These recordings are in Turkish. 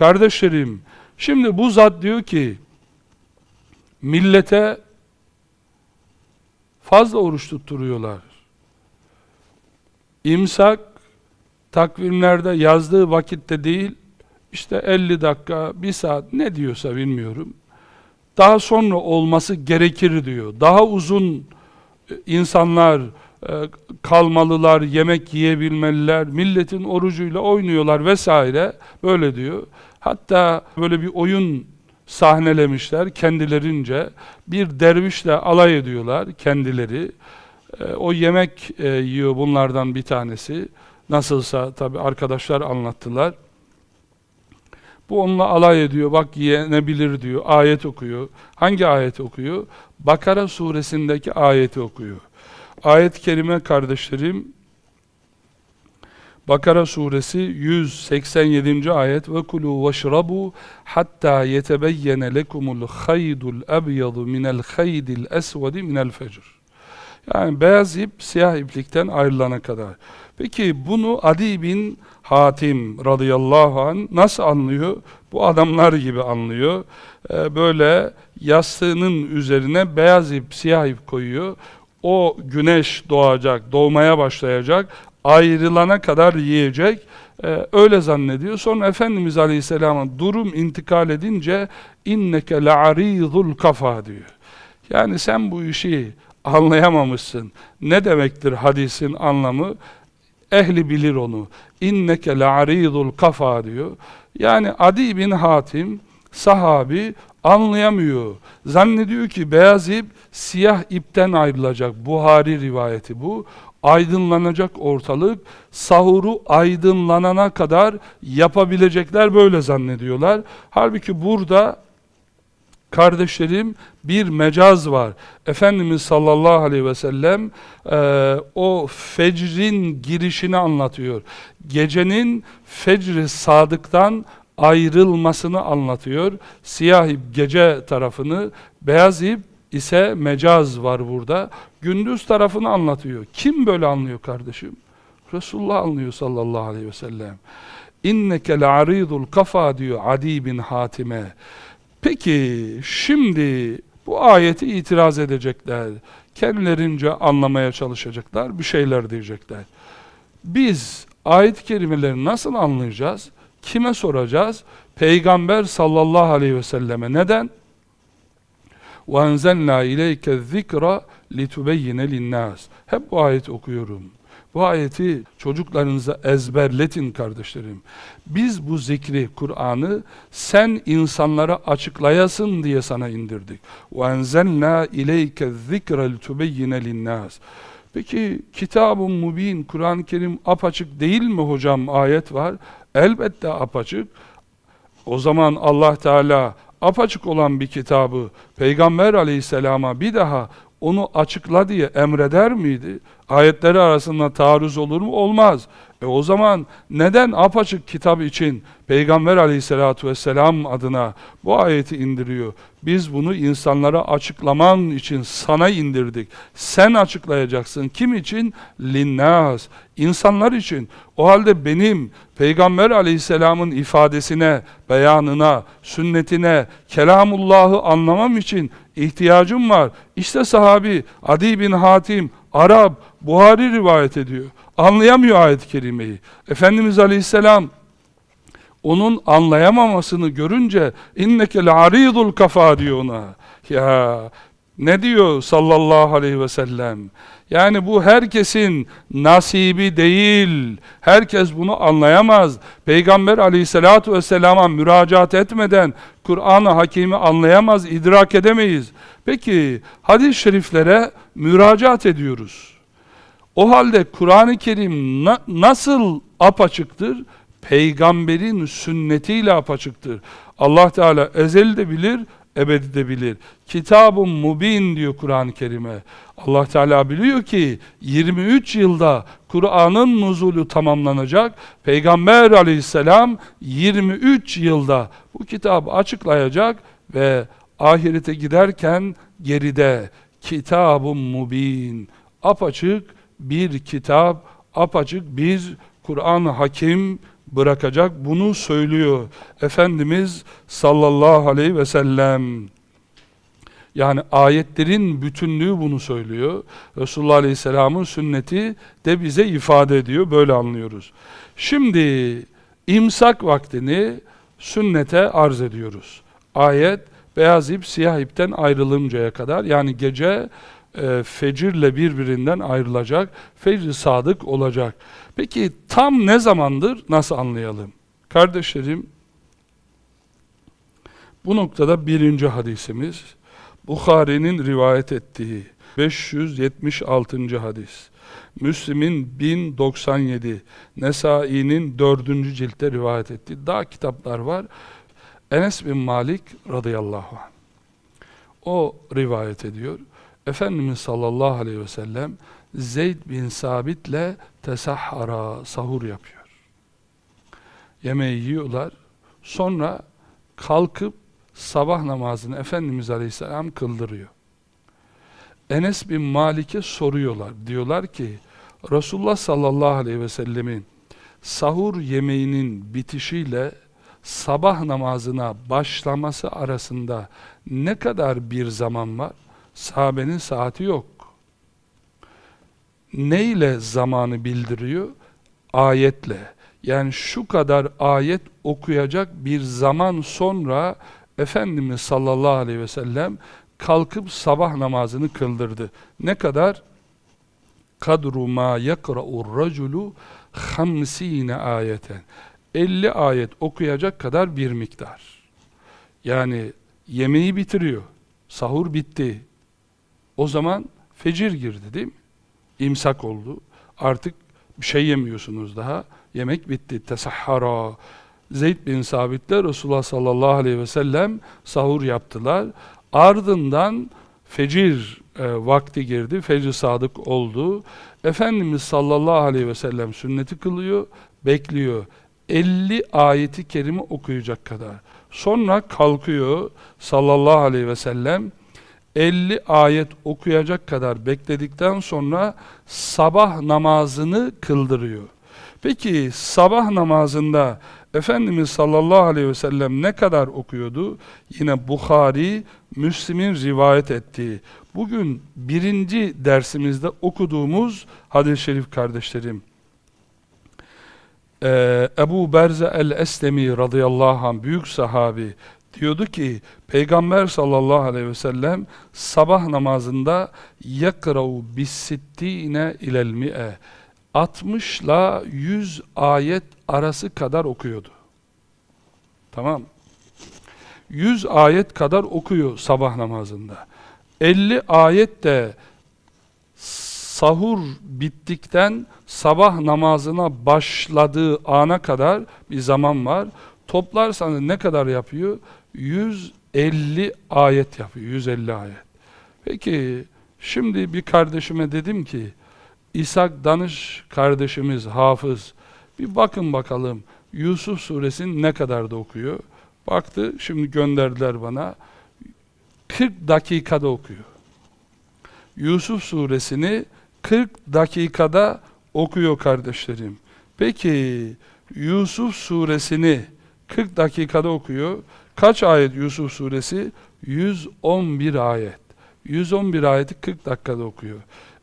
Kardeşlerim, şimdi bu zat diyor ki, millete fazla oruç tutturuyorlar. İmsak, takvimlerde yazdığı vakitte değil, işte 50 dakika, 1 saat ne diyorsa bilmiyorum. Daha sonra olması gerekir diyor. Daha uzun e, insanlar e, kalmalılar, yemek yiyebilmeliler, milletin orucuyla oynuyorlar vesaire böyle diyor. Hatta böyle bir oyun sahnelemişler kendilerince. Bir dervişle alay ediyorlar kendileri. E, O yemek e, yiyor bunlardan bir tanesi. Nasılsa tabi arkadaşlar anlattılar. Bu onunla alay ediyor. Bak yenebilir diyor. Ayet okuyor. Hangi ayet okuyor? Bakara suresindeki ayeti okuyor. Ayet-i kerime kardeşlerim Bakara suresi 187. ayet ve kulu veşrabu hatta yetebeyyene lekumul haydul ebyadu minel haydil esvedi minel fecr. Yani beyaz ip siyah iplikten ayrılana kadar. Peki bunu Adi bin Hatim radıyallahu an nasıl anlıyor? Bu adamlar gibi anlıyor. Ee, böyle yastığının üzerine beyaz ip, siyah ip koyuyor. O güneş doğacak, doğmaya başlayacak, ayrılana kadar yiyecek. Ee, öyle zannediyor. Sonra Efendimiz Aleyhisselam'a durum intikal edince inneke la'arizul kafa diyor. Yani sen bu işi anlayamamışsın. Ne demektir hadisin anlamı? Ehli bilir onu. İnneke la'arizul kafa diyor. Yani Adi bin Hatim sahabi anlayamıyor. Zannediyor ki beyaz ip siyah ipten ayrılacak. Buhari rivayeti bu. Aydınlanacak ortalık. Sahuru aydınlanana kadar yapabilecekler böyle zannediyorlar. Halbuki burada kardeşlerim bir mecaz var. Efendimiz sallallahu aleyhi ve sellem e, o fecrin girişini anlatıyor. Gecenin fecri sadıktan ayrılmasını anlatıyor. Siyah ip gece tarafını, beyaz ip ise mecaz var burada. Gündüz tarafını anlatıyor. Kim böyle anlıyor kardeşim? Resulullah anlıyor sallallahu aleyhi ve sellem. İnneke le'aridul kafa diyor Adi bin Hatim'e. Peki şimdi bu ayeti itiraz edecekler. Kendilerince anlamaya çalışacaklar. Bir şeyler diyecekler. Biz ayet-i kerimeleri nasıl anlayacağız? Kime soracağız? Peygamber sallallahu aleyhi ve selleme. Neden? وَاَنْزَلْنَا اِلَيْكَ الذِّكْرَ لِتُبَيِّنَ لِلنَّاسِ Hep bu ayeti okuyorum. Bu ayeti çocuklarınıza ezberletin kardeşlerim. Biz bu zikri, Kur'an'ı sen insanlara açıklayasın diye sana indirdik. وَاَنْزَلْنَا اِلَيْكَ الذِّكْرَ لِتُبَيِّنَ لِلنَّاسِ Peki kitab-ı mübin, Kur'an-ı Kerim apaçık değil mi hocam ayet var? Elbette apaçık. O zaman Allah Teala apaçık olan bir kitabı Peygamber aleyhisselama bir daha onu açıkla diye emreder miydi? Ayetleri arasında taarruz olur mu? Olmaz. E o zaman neden apaçık kitap için Peygamber aleyhissalatu vesselam adına bu ayeti indiriyor? Biz bunu insanlara açıklaman için sana indirdik. Sen açıklayacaksın. Kim için? Linnas. İnsanlar için. O halde benim Peygamber aleyhisselamın ifadesine, beyanına, sünnetine, kelamullahı anlamam için ihtiyacım var. İşte sahabi Adi bin Hatim, Arap, Buhari rivayet ediyor. Anlayamıyor ayet-i kerimeyi. Efendimiz Aleyhisselam onun anlayamamasını görünce inneke le'aridul kafa diyor ona. Ya ne diyor sallallahu aleyhi ve sellem? Yani bu herkesin nasibi değil. Herkes bunu anlayamaz. Peygamber aleyhissalatu vesselama müracaat etmeden Kur'an-ı Hakim'i anlayamaz, idrak edemeyiz. Peki hadis-i şeriflere müracaat ediyoruz. O halde Kur'an-ı Kerim na- nasıl apaçıktır? Peygamberin sünnetiyle apaçıktır. Allah Teala ezeli de bilir, ebedi de bilir. Kitab-ı Mubin diyor Kur'an-ı Kerim'e. Allah Teala biliyor ki 23 yılda Kur'an'ın nuzulü tamamlanacak. Peygamber aleyhisselam 23 yılda bu kitabı açıklayacak ve ahirete giderken geride Kitab-ı Mubin apaçık bir kitap, apaçık bir Kur'an-ı Hakim bırakacak. Bunu söylüyor Efendimiz sallallahu aleyhi ve sellem. Yani ayetlerin bütünlüğü bunu söylüyor. Resulullah Aleyhisselam'ın sünneti de bize ifade ediyor. Böyle anlıyoruz. Şimdi imsak vaktini sünnete arz ediyoruz. Ayet beyaz ip siyah ipten ayrılıncaya kadar yani gece e, fecirle birbirinden ayrılacak. Fecr sadık olacak. Peki tam ne zamandır nasıl anlayalım? Kardeşlerim bu noktada birinci hadisimiz Bukhari'nin rivayet ettiği 576. hadis. Müslim'in 1097, Nesai'nin 4. ciltte rivayet ettiği daha kitaplar var. Enes bin Malik radıyallahu anh. O rivayet ediyor. Efendimiz sallallahu aleyhi ve sellem Zeyd bin Sabit'le tesahhara, sahur yapıyor. Yemeği yiyorlar. Sonra kalkıp sabah namazını Efendimiz Aleyhisselam kıldırıyor. Enes bin Malik'e soruyorlar. Diyorlar ki Resulullah sallallahu aleyhi ve sellemin sahur yemeğinin bitişiyle sabah namazına başlaması arasında ne kadar bir zaman var? Sahabenin saati yok. Neyle zamanı bildiriyor? Ayetle. Yani şu kadar ayet okuyacak bir zaman sonra Efendimiz sallallahu aleyhi ve sellem kalkıp sabah namazını kıldırdı. Ne kadar? Kadru ma yakra'ur raculu hamsine ayeten. 50 ayet okuyacak kadar bir miktar. Yani yemeği bitiriyor. Sahur bitti. O zaman fecir girdi değil mi? İmsak oldu. Artık bir şey yemiyorsunuz daha. Yemek bitti. Tesahhara. Zeyd bin Sabit'le Resulullah sallallahu aleyhi ve sellem sahur yaptılar. Ardından fecir e, vakti girdi. Fecr sadık oldu. Efendimiz sallallahu aleyhi ve sellem sünneti kılıyor. Bekliyor. 50 ayeti kerime okuyacak kadar. Sonra kalkıyor sallallahu aleyhi ve sellem 50 ayet okuyacak kadar bekledikten sonra sabah namazını kıldırıyor. Peki sabah namazında Efendimiz sallallahu aleyhi ve sellem ne kadar okuyordu? Yine Bukhari, Müslim'in rivayet ettiği. Bugün birinci dersimizde okuduğumuz hadis-i şerif kardeşlerim. Ee, Ebu Berze el-Eslemi radıyallahu anh büyük sahabi diyordu ki Peygamber sallallahu aleyhi ve sellem sabah namazında yakra'u bis-sittine ilel mi'e 60 ile 100 ayet arası kadar okuyordu. Tamam. 100 ayet kadar okuyor sabah namazında. 50 ayet de sahur bittikten sabah namazına başladığı ana kadar bir zaman var. Toplarsanız ne kadar yapıyor? 150 ayet yapıyor. 150 ayet. Peki şimdi bir kardeşime dedim ki İshak Danış kardeşimiz hafız bir bakın bakalım Yusuf suresini ne kadar da okuyor. Baktı şimdi gönderdiler bana 40 dakikada okuyor. Yusuf suresini 40 dakikada okuyor kardeşlerim. Peki Yusuf suresini 40 dakikada okuyor. Kaç ayet Yusuf suresi? 111 ayet. 111 ayeti 40 dakikada okuyor.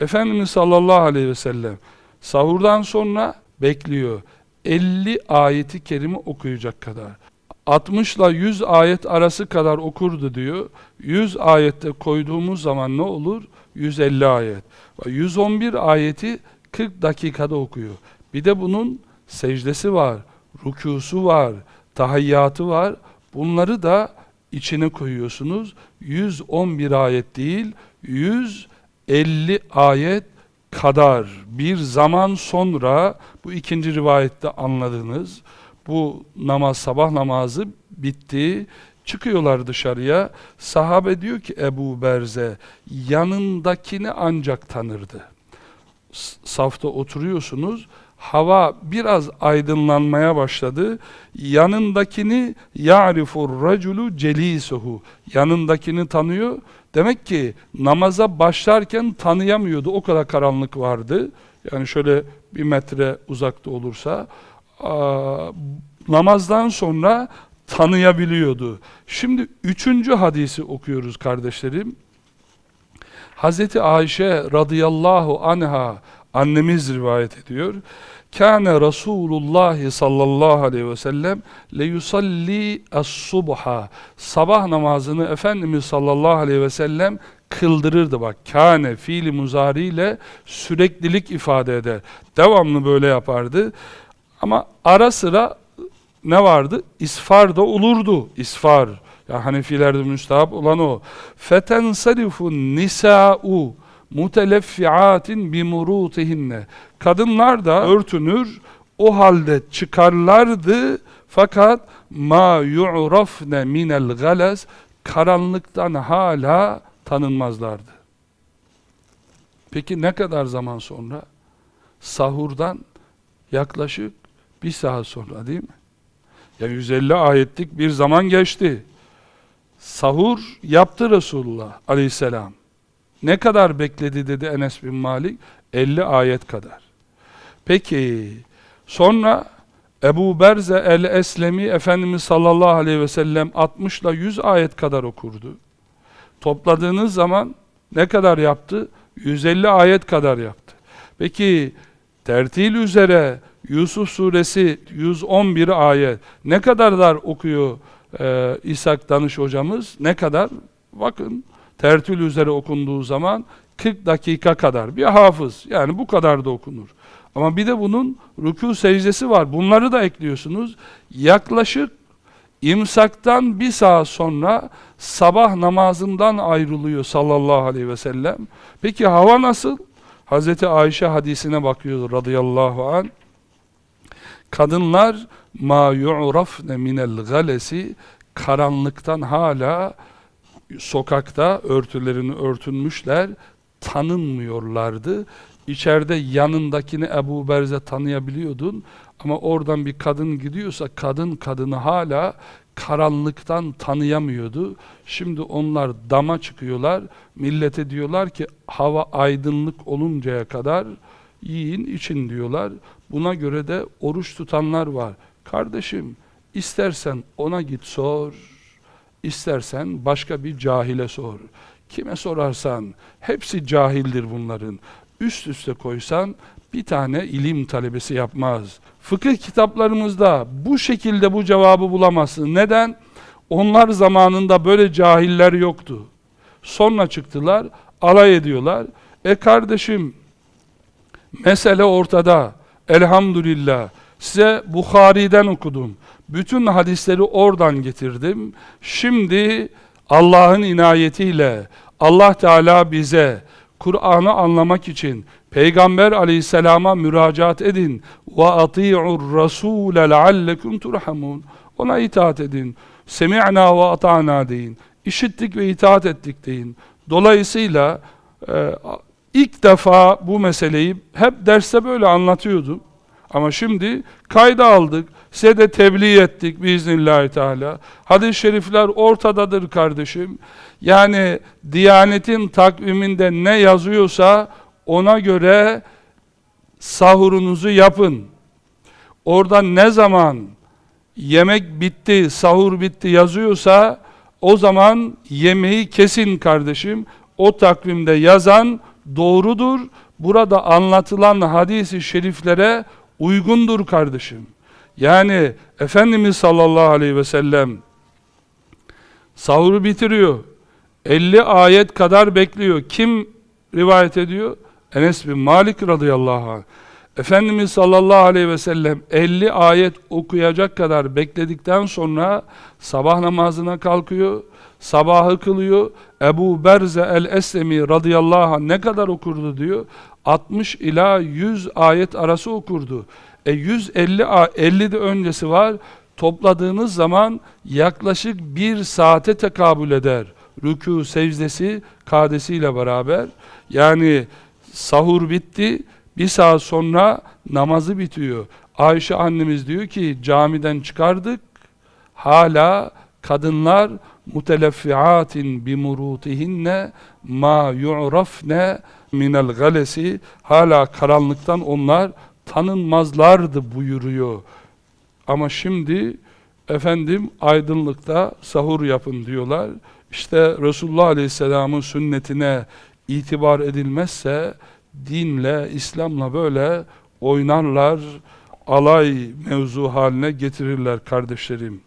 Efendimiz sallallahu aleyhi ve sellem sahurdan sonra bekliyor. 50 ayeti kerime okuyacak kadar. 60 ile 100 ayet arası kadar okurdu diyor. 100 ayette koyduğumuz zaman ne olur? 150 ayet. 111 ayeti 40 dakikada okuyor. Bir de bunun secdesi var, rükusu var, tahiyyatı var. Bunları da içine koyuyorsunuz. 111 ayet değil, 150 ayet kadar bir zaman sonra bu ikinci rivayette anladınız. Bu namaz sabah namazı bitti. Çıkıyorlar dışarıya. Sahabe diyor ki Ebu Berze yanındakini ancak tanırdı. Safta oturuyorsunuz. Hava biraz aydınlanmaya başladı. Yanındakini ya'rifur raculu celisuhu. Yanındakini tanıyor. Demek ki namaza başlarken tanıyamıyordu. O kadar karanlık vardı. Yani şöyle bir metre uzakta olursa namazdan sonra tanıyabiliyordu. Şimdi üçüncü hadisi okuyoruz kardeşlerim. Hazreti Ayşe radıyallahu anha annemiz rivayet ediyor. Kâne Resulullah sallallahu aleyhi ve sellem le yusalli as-subha. Sabah namazını Efendimiz sallallahu aleyhi ve sellem kıldırırdı bak. Kâne fiili muzari ile süreklilik ifade eder. Devamlı böyle yapardı. Ama ara sıra ne vardı? İsfar da olurdu. İsfar. Ya Hanefilerde müstahap olan o. Fetensarifun nisa'u muteleffiatin bimurutihinne. Kadınlar da örtünür, o halde çıkarlardı fakat ma yu'rafne minel galas karanlıktan hala tanınmazlardı. Peki ne kadar zaman sonra? Sahurdan yaklaşık bir saat sonra değil mi? Ya 150 ayetlik bir zaman geçti. Sahur yaptı Resulullah aleyhisselam. Ne kadar bekledi dedi Enes bin Malik? 50 ayet kadar. Peki sonra Ebu Berze el-Eslemi Efendimiz sallallahu aleyhi ve sellem 60 ile 100 ayet kadar okurdu. Topladığınız zaman ne kadar yaptı? 150 ayet kadar yaptı. Peki tertil üzere Yusuf suresi 111 ayet ne kadarlar okuyor e, İshak Danış hocamız? Ne kadar? Bakın tertül üzere okunduğu zaman 40 dakika kadar bir hafız. Yani bu kadar da okunur. Ama bir de bunun rükû secdesi var. Bunları da ekliyorsunuz. Yaklaşık imsaktan bir saat sonra sabah namazından ayrılıyor sallallahu aleyhi ve sellem. Peki hava nasıl? Hazreti Ayşe hadisine bakıyor radıyallahu an. Kadınlar ma yu'rafne minel galesi karanlıktan hala sokakta örtülerini örtünmüşler tanınmıyorlardı. İçeride yanındakini Ebu Berze tanıyabiliyordun ama oradan bir kadın gidiyorsa kadın kadını hala karanlıktan tanıyamıyordu. Şimdi onlar dama çıkıyorlar. Millete diyorlar ki hava aydınlık oluncaya kadar yiyin için diyorlar. Buna göre de oruç tutanlar var. Kardeşim istersen ona git sor. İstersen başka bir cahile sor. Kime sorarsan hepsi cahildir bunların. Üst üste koysan bir tane ilim talebesi yapmaz. Fıkıh kitaplarımızda bu şekilde bu cevabı bulamazsın. Neden? Onlar zamanında böyle cahiller yoktu. Sonra çıktılar, alay ediyorlar. E kardeşim, mesele ortada. Elhamdülillah. Size Bukhari'den okudum. Bütün hadisleri oradan getirdim. Şimdi Allah'ın inayetiyle Allah Teala bize Kur'an'ı anlamak için Peygamber aleyhisselama müracaat edin. Ati'ur rasûle leallekum turhamun. Ona itaat edin. Semi'na ve ata'na deyin. İşittik ve itaat ettik deyin. Dolayısıyla e, ilk defa bu meseleyi hep derste böyle anlatıyordum. Ama şimdi kayda aldık. Size de tebliğ ettik biiznillahü teala. Hadis-i şerifler ortadadır kardeşim. Yani Diyanet'in takviminde ne yazıyorsa ona göre sahurunuzu yapın. Orada ne zaman yemek bitti, sahur bitti yazıyorsa o zaman yemeği kesin kardeşim. O takvimde yazan doğrudur. Burada anlatılan hadis-i şeriflere uygundur kardeşim. Yani Efendimiz sallallahu aleyhi ve sellem sahuru bitiriyor. 50 ayet kadar bekliyor. Kim rivayet ediyor? Enes bin Malik radıyallahu anh. Efendimiz sallallahu aleyhi ve sellem 50 ayet okuyacak kadar bekledikten sonra sabah namazına kalkıyor. Sabahı kılıyor. Ebu Berze el-Eslemi radıyallahu anh ne kadar okurdu diyor. 60 ila 100 ayet arası okurdu. E 150 50 de öncesi var. Topladığınız zaman yaklaşık bir saate tekabül eder. Rükû, secdesi, kadesiyle beraber. Yani sahur bitti. Bir saat sonra namazı bitiyor. Ayşe annemiz diyor ki camiden çıkardık. Hala kadınlar muteleffiatin bimurutihinne ma yu'rafne minel galesi hala karanlıktan onlar tanınmazlardı buyuruyor Ama şimdi efendim aydınlıkta sahur yapın diyorlar. İşte Resulullah Aleyhisselam'ın sünnetine itibar edilmezse dinle, İslam'la böyle oynarlar, alay mevzu haline getirirler kardeşlerim.